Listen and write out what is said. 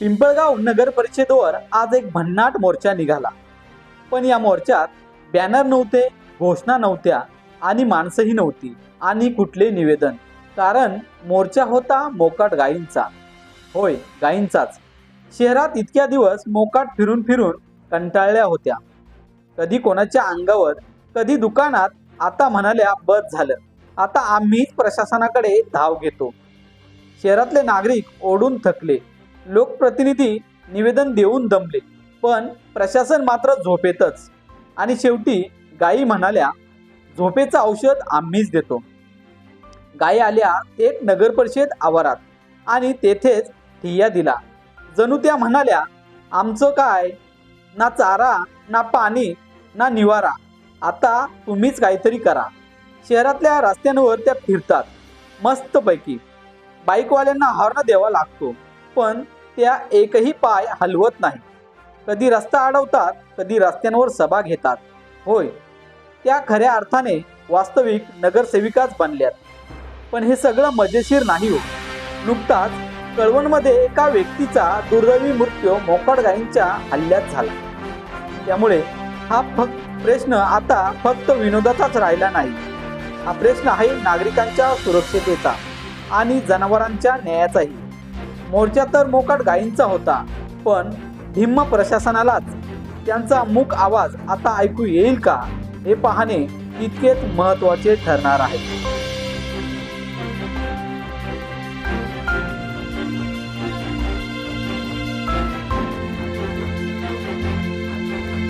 पिंपळगाव नगर परिषदेवर आज एक भन्नाट मोर्चा निघाला. पण या मोर्चात बॅनर नव्हते घोषणा नव्हत्या आणि माणसंही नव्हती आणि कुठले निवेदन. कारण मोर्चा होता मोकाट गायींचा. होय गायींचाच. शहरात इतक्या दिवस मोकाट फिरून फिरून कंटाळल्या होत्या. कधी कोणाच्या अंगावर कधी दुकानात आता म्हणाल्या बस झालं. आता आम्हीच प्रशासनाकडे धाव घेतो. शहरातले नागरिक ओढून थकले. लोकप्रतिनिधी निवेदन देऊन दमले पण प्रशासन मात्र झोपेतच. आणि शेवटी गायी म्हणाल्या झोपेचं औषध आम्हीच देतो. गायी आल्या एक नगर परिषद आवारात आणि तेथेच ठिय्या दिला. जणू त्या म्हणाल्या आमचं काय? ना चारा ना पाणी ना निवारा. आता तुम्हीच काहीतरी करा. शहरातल्या रस्त्यांवर त्या फिरतात मस्तपैकी. बाईकवाल्यांना हॉर्न द्यावा लागतो. पण त्या एकही पाय हलवत नाही. कधी रस्ता अडवतात कधी रस्त्यांवर सभा घेतात. होय त्या खऱ्या अर्थाने वास्तविक नगरसेविकाच बनल्यात. पण हे सगळं मजेशीर नाही हो. नुकताच कळवणमध्ये एका व्यक्तीचा दुर्दैवी मृत्यू मोकाट हल्ल्यात झाला. त्यामुळे हा फक्त प्रश्न आता फक्त विनोदाचाच राहिला नाही. हा प्रश्न आहे नागरिकांच्या सुरक्षितेचा आणि जनावरांच्या न्यायाचाही. मोर्चा तर मोकाट गायींचा होता पण धिम्म प्रशासनालाच. त्यांचा मूक आवाज आता ऐकू येईल का हे पाहणे तितकेच महत्त्वाचे ठरणार आहे.